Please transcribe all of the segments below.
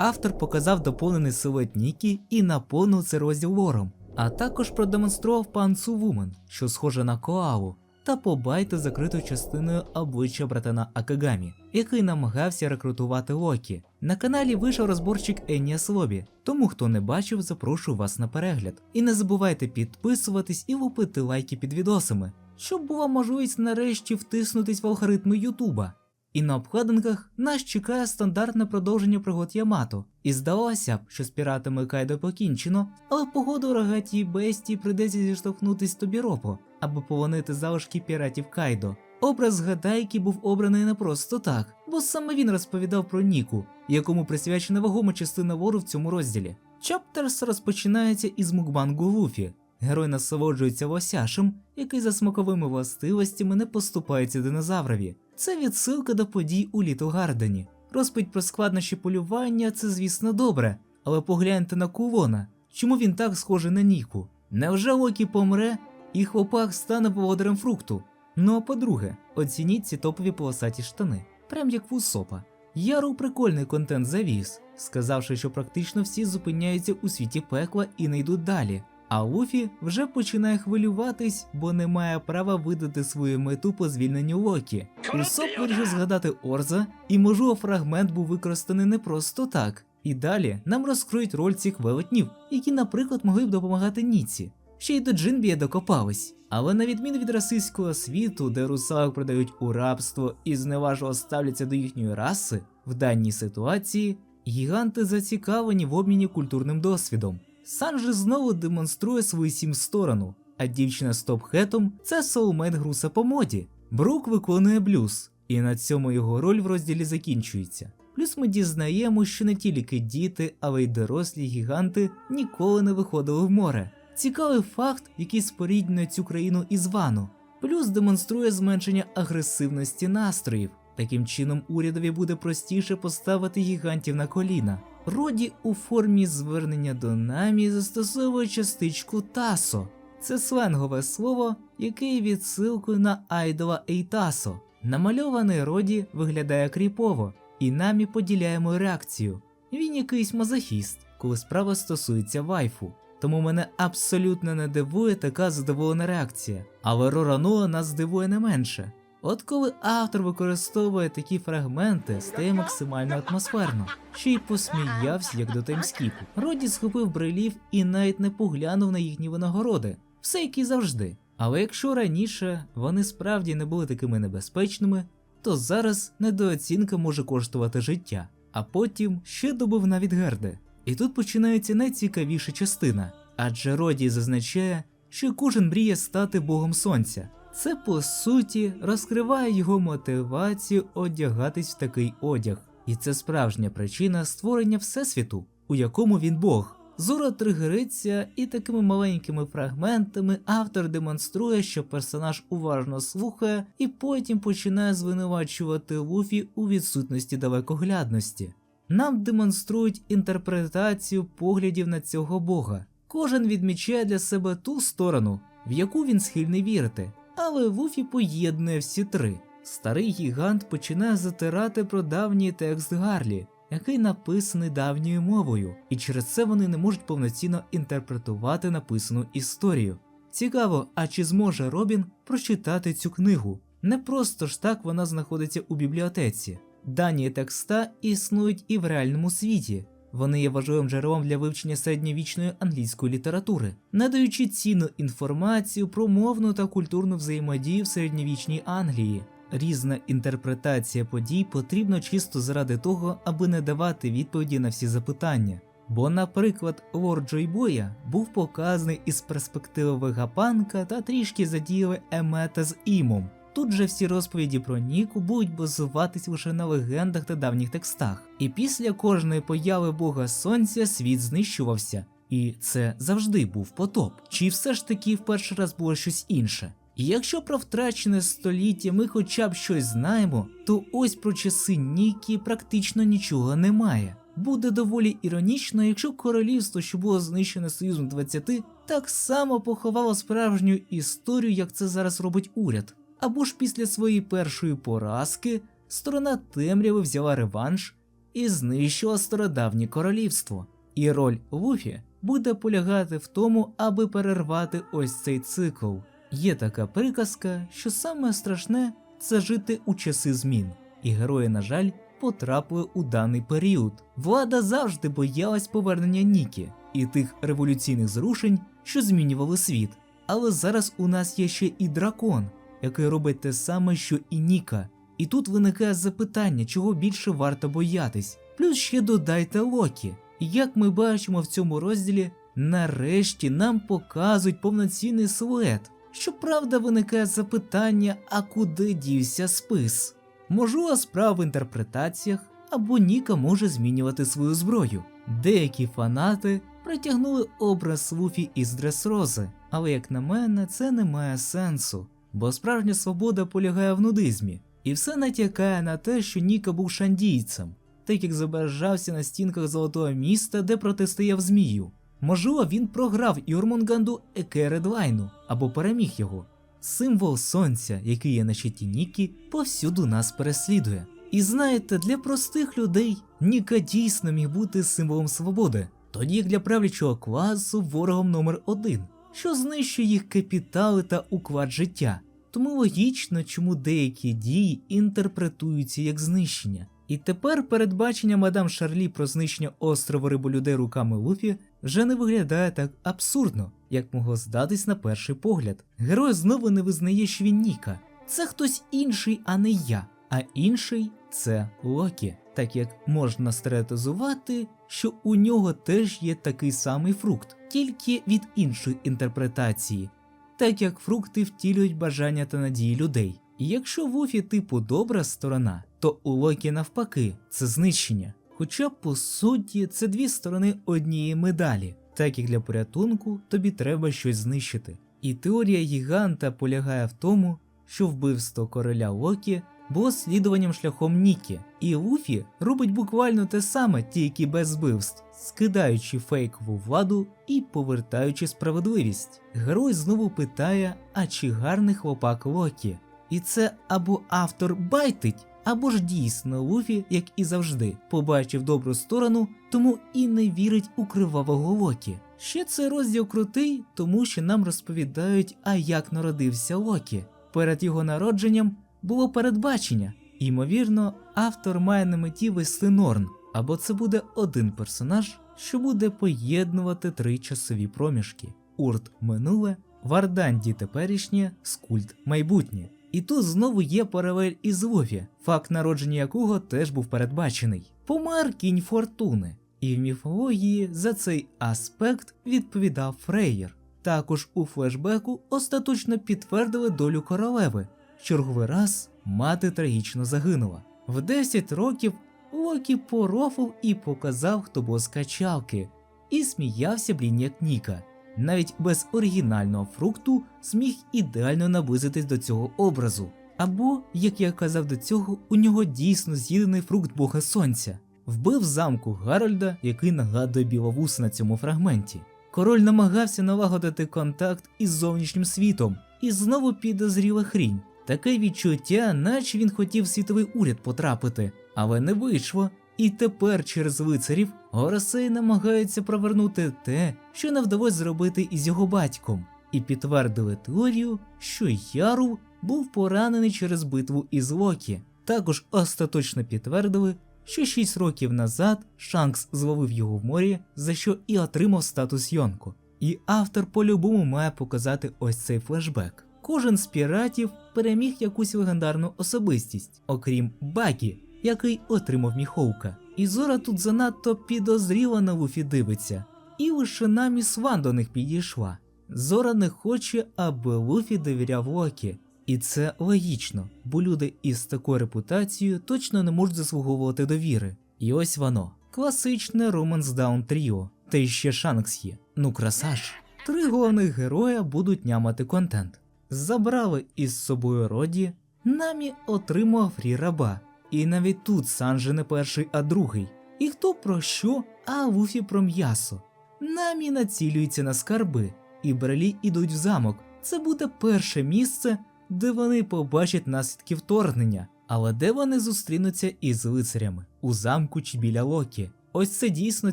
автор показав доповнений силует Нікі і наповнив це розділ лором, а також продемонстрував панцу Вумен, що схоже на коалу, та побайте закритою частиною обличчя братана Акагамі, який намагався рекрутувати Локі. На каналі вийшов розборчик Еніас Лобі, тому хто не бачив, запрошую вас на перегляд. І не забувайте підписуватись і лупити лайки під відосами, щоб була можливість нарешті втиснутись в алгоритми Ютуба. І на обкладинках нас чекає стандартне продовження пригод Ямато. І здалося б, що з піратами Кайдо покінчено, але погоду рогатій бестії прийдеться зіштовхнутись Тобіропо, аби полонити залишки піратів Кайдо. Образ Гадайки був обраний не просто так, бо саме він розповідав про Ніку, якому присвячена вагома частина вору в цьому розділі. Чаптерс розпочинається із мукбангу Луфі. Герой насолоджується лосяшем, який за смаковими властивостями не поступається динозаврові. Це відсилка до подій у Літл Гардені. Розповідь про складнощі полювання це, звісно, добре, але погляньте на Кулона. Чому він так схожий на Ніку? Невже Локі помре і хлопак стане володарем фрукту? Ну а по-друге, оцініть ці топові полосаті штани, прям як в Усопа. Яру прикольний контент завіз, сказавши, що практично всі зупиняються у світі пекла і не йдуть далі. А Луфі вже починає хвилюватись, бо не має права видати свою мету по звільненню Локі. Усоп вирішив згадати Орза, і можливо фрагмент був використаний не просто так. І далі нам розкриють роль цих велетнів, які, наприклад, могли б допомагати Ніці. Ще й до Джинбія докопались. Але на відміну від расистського світу, де русалок продають у рабство і зневажливо ставляться до їхньої раси, в даній ситуації гіганти зацікавлені в обміні культурним досвідом. Санджи знову демонструє свою сім сторону, а дівчина з топхетом це соулмейт груса по моді. Брук виконує блюз, і на цьому його роль в розділі закінчується. Плюс ми дізнаємо, що не тільки діти, але й дорослі гіганти ніколи не виходили в море. Цікавий факт, який споріднює цю країну із Вану. Плюс демонструє зменшення агресивності настроїв. Таким чином, урядові буде простіше поставити гігантів на коліна. Роді у формі звернення до намі застосовує частичку тасо. Це сленгове слово, яке відсилкою на айдола Ейтасо. Намальований роді виглядає кріпово, і намі поділяємо реакцію. Він якийсь мазохіст, коли справа стосується вайфу. Тому мене абсолютно не дивує така задоволена реакція, але Рораноа нас здивує не менше. От коли автор використовує такі фрагменти, стає максимально атмосферно, ще й посміявся, як до таймскіпу. Роді схопив брелів і навіть не поглянув на їхні винагороди, все як і завжди. Але якщо раніше вони справді не були такими небезпечними, то зараз недооцінка може коштувати життя, а потім ще добив навіть Герде. І тут починається найцікавіша частина, адже Роді зазначає, що кожен мріє стати богом сонця. Це по суті розкриває його мотивацію одягатись в такий одяг, і це справжня причина створення всесвіту, у якому він Бог. Зора тригериться, і такими маленькими фрагментами автор демонструє, що персонаж уважно слухає і потім починає звинувачувати Луфі у відсутності далекоглядності. Нам демонструють інтерпретацію поглядів на цього бога. Кожен відмічає для себе ту сторону, в яку він схильний вірити. Але Вуфі поєднує всі три. Старий гігант починає затирати про давній текст Гарлі, який написаний давньою мовою, і через це вони не можуть повноцінно інтерпретувати написану історію. Цікаво, а чи зможе Робін прочитати цю книгу? Не просто ж так вона знаходиться у бібліотеці. Дані текста існують і в реальному світі. Вони є важливим джерелом для вивчення середньовічної англійської літератури, надаючи цінну інформацію про мовну та культурну взаємодію в середньовічній Англії. Різна інтерпретація подій потрібна чисто заради того, аби не давати відповіді на всі запитання. Бо, наприклад, лорд Джойбоя був показаний із перспективи вегапанка та трішки задіяли Емета з Імом. Тут же всі розповіді про Ніку будуть базуватись лише на легендах та давніх текстах. І після кожної появи Бога Сонця світ знищувався, і це завжди був потоп. Чи все ж таки в перший раз було щось інше? І якщо про втрачене століття ми хоча б щось знаємо, то ось про часи Нікі практично нічого немає. Буде доволі іронічно, якщо королівство, що було знищене Союзом 20, так само поховало справжню історію, як це зараз робить уряд. Або ж після своєї першої поразки сторона темряви взяла реванш і знищила стародавнє королівство. І роль Луфі буде полягати в тому, аби перервати ось цей цикл. Є така приказка, що саме страшне це жити у часи змін, і герої, на жаль, потрапили у даний період. Влада завжди боялась повернення Нікі і тих революційних зрушень, що змінювали світ. Але зараз у нас є ще і дракон, який робить те саме, що і Ніка. І тут виникає запитання, чого більше варто боятись. Плюс ще додайте Локі. Як ми бачимо в цьому розділі, нарешті нам показують повноцінний силует. Щоправда, виникає запитання, а куди дівся спис? Можливо, справа в інтерпретаціях, або Ніка може змінювати свою зброю. Деякі фанати притягнули образ Луфі із Дресрози, але як на мене, це не має сенсу, бо справжня свобода полягає в нудизмі, і все натякає на те, що Ніка був шандійцем, так як зображався на стінках золотого міста, де протистояв змію. Можливо, він програв Юрмунганду Екередлайну або переміг його. Символ сонця, який є на щиті Нікі, повсюду нас переслідує. І знаєте, для простих людей Ніка дійсно міг бути символом свободи, тоді як для правлячого класу ворогом номер один, що знищує їх капітали та уклад життя. Тому логічно, чому деякі дії інтерпретуються як знищення. І тепер передбачення мадам Шарлі про знищення острова риболюдей руками Луфі вже не виглядає так абсурдно, як могло здатись на перший погляд. Герой знову не визнає, що він Ніка. Це хтось інший, а не я. А інший це Локі, так як можна стереотизувати, що у нього теж є такий самий фрукт, тільки від іншої інтерпретації, так як фрукти втілюють бажання та надії людей. І якщо в Уфі типу добра сторона, то у Локі навпаки це знищення. Хоча по суті це дві сторони однієї медалі, так як для порятунку тобі треба щось знищити. І теорія гіганта полягає в тому, що вбивство короля Локі було слідуванням шляхом Нікі, і Луфі робить буквально те саме, тільки без вбивств, скидаючи фейкову владу і повертаючи справедливість. Герой знову питає, а чи гарний хлопак Локі? І це або автор байтить, або ж дійсно Луфі, як і завжди, побачив добру сторону, тому і не вірить у кривавого Локі. Ще цей розділ крутий, тому що нам розповідають, а як народився Локі. Перед його народженням було передбачення. Ймовірно, автор має на меті вести Норн, або це буде один персонаж, що буде поєднувати три часові проміжки: Урт минуле, Варданді теперішнє, Скульт майбутнє. І тут знову є паралель із Лофі, факт народження якого теж був передбачений. Помер кінь фортуни, і в міфології за цей аспект відповідав Фрейєр. Також у флешбеку остаточно підтвердили долю королеви. Черговий раз мати трагічно загинула. В 10 років Локі порофив і показав, хто бос качалки, і сміявся блін як Ніка. Навіть без оригінального фрукту зміг ідеально наблизитись до цього образу. Або, як я казав до цього, у нього дійсно з'їдений фрукт Бога Сонця, вбив замку Гарольда, який нагадує біловуса на цьому фрагменті. Король намагався налагодити контакт із зовнішнім світом, і знову підозріла хрінь. Таке відчуття, наче він хотів світовий уряд потрапити, але не вийшло. І тепер через лицарів Горосей намагаються провернути те, що не вдалося зробити із його батьком, і підтвердили теорію, що Яру був поранений через битву із Локі. Також остаточно підтвердили, що 6 років назад Шанкс зловив його в морі, за що і отримав статус Йонко. І автор по-любому має показати ось цей флешбек. Кожен з піратів переміг якусь легендарну особистість, окрім Багі, який отримав міховка. І Зора тут занадто підозріло на Луфі дивиться, і лише наміс Ван до них підійшла. Зора не хоче, аби Луфі довіряв Локі. І це логічно, бо люди із такою репутацією точно не можуть заслуговувати довіри. І ось воно класичне Romance Down Тріо, та й ще Шанкс є. Ну красаж. Три головних героя будуть нямати контент. Забрали із собою Роді, намі отримав фрі раба. І навіть тут Санджи не перший, а другий. І хто про що, а Луфі про м'ясо. Намі націлюється на скарби, і брелі ідуть в замок. Це буде перше місце, де вони побачать наслідки вторгнення. Але де вони зустрінуться із лицарями? У замку чи біля Локі? Ось це дійсно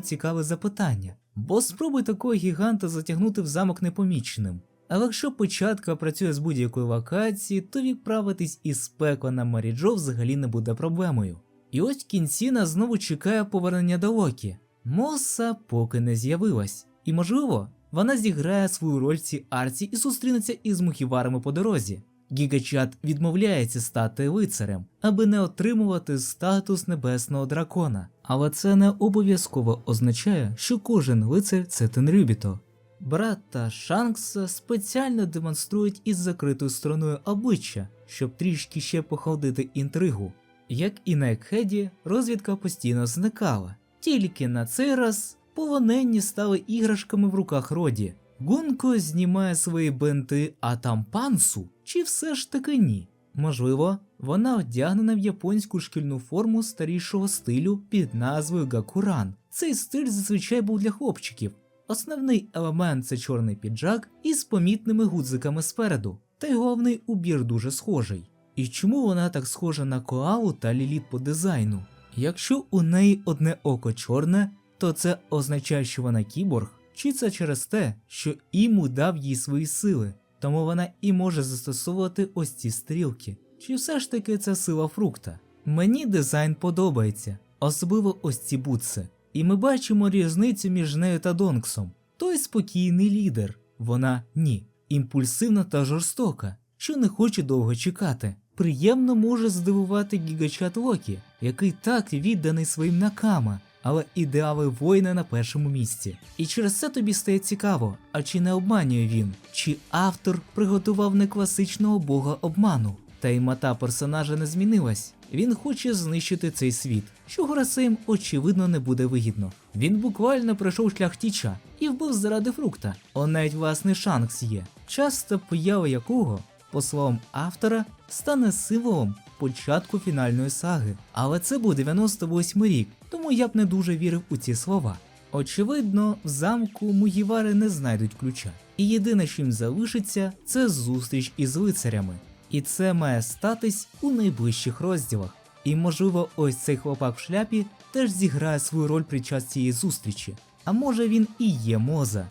цікаве запитання. Бо спробуй такого гіганта затягнути в замок непоміченим. Але якщо початка працює з будь-якої локації, то відправитись із пекла на Маріджо взагалі не буде проблемою. І ось кінці нас знову чекає повернення до Локі. Моса поки не з'явилась, і можливо, вона зіграє свою роль в цій арці і зустрінеться із мухіварами по дорозі. Гігачат відмовляється стати лицарем, аби не отримувати статус небесного дракона, але це не обов'язково означає, що кожен лицар це Тенрюбіто. Брата Шанкса спеціально демонструють із закритою стороною обличчя, щоб трішки ще походити інтригу. Як і на Екхеді, розвідка постійно зникала, тільки на цей раз полонені стали іграшками в руках Роді. Гунко знімає свої бенти, а там пансу, чи все ж таки ні? Можливо, вона одягнена в японську шкільну форму старішого стилю під назвою Гакуран. Цей стиль зазвичай був для хлопчиків. Основний елемент це чорний піджак із помітними гудзиками спереду, та й головний убір дуже схожий. І чому вона так схожа на коалу та ліліт по дизайну? Якщо у неї одне око чорне, то це означає, що вона кіборг, чи це через те, що Іму дав їй свої сили, тому вона і може застосовувати ось ці стрілки. Чи все ж таки це сила фрукта? Мені дизайн подобається, особливо ось ці бутси. І ми бачимо різницю між нею та Донксом. Той спокійний лідер, вона ні, імпульсивна та жорстока, що не хоче довго чекати. Приємно може здивувати гігачат Локі, який так відданий своїм накама, але ідеали воїна на першому місці. І через це тобі стає цікаво, а чи не обманює він, чи автор приготував не класичного бога обману. Та й мета персонажа не змінилась. Він хоче знищити цей світ, що Горасеєм очевидно не буде вигідно. Він буквально пройшов шлях тіча і вбив заради фрукта. Он навіть власний шанкс є, часто поява якого, по словам автора, стане символом початку фінальної саги. Але це був 98 рік, тому я б не дуже вірив у ці слова. Очевидно, в замку Мугівари не знайдуть ключа, і єдине, що їм залишиться, це зустріч із лицарями. І це має статись у найближчих розділах. І можливо, ось цей хлопак в шляпі теж зіграє свою роль під час цієї зустрічі. А може він і є Моза,